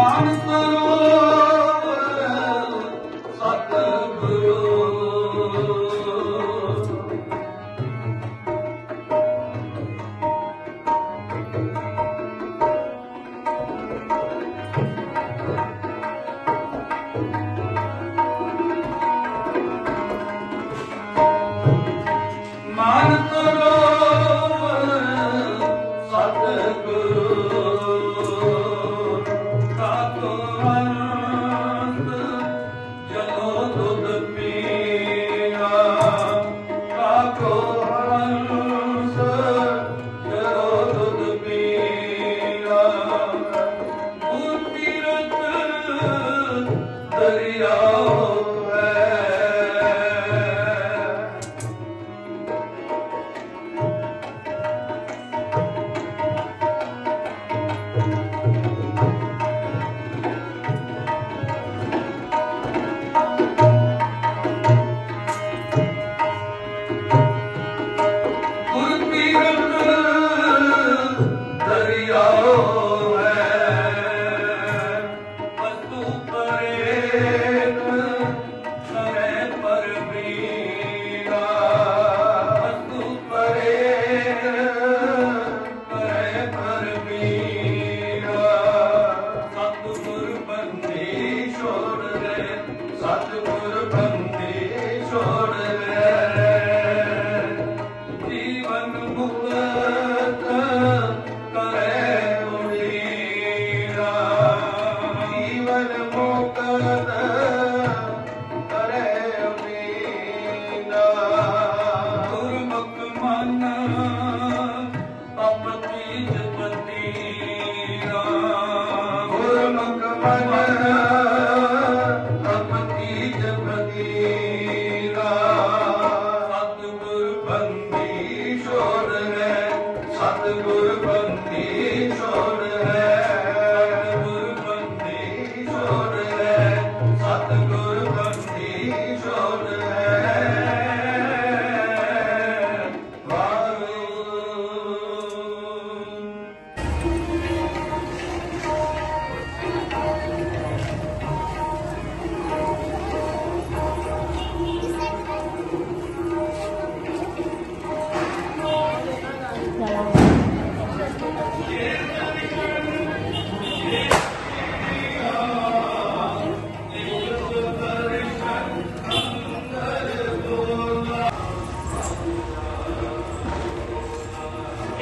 ਮਾਨ ਸਰੋਵਰ ਸਤਿਗੁਰੂ ਮਾਨ ਸਰੋਵਰ ਸਤਿਗੁਰੂ।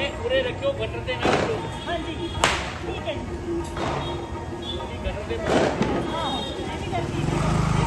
ਇਹ ਉਰੇ ਰੱਖਿਓ ਗਟਰ ਦੇ ਨਾਲ ਰੱਖਿਓ। ਹਾਂਜੀ ਠੀਕ ਹੈ ਜੀ। ਗਟਰ ਦੇ ਨਾਲ ਹਾਂ ਐਵੇਂ ਕਰਕੇ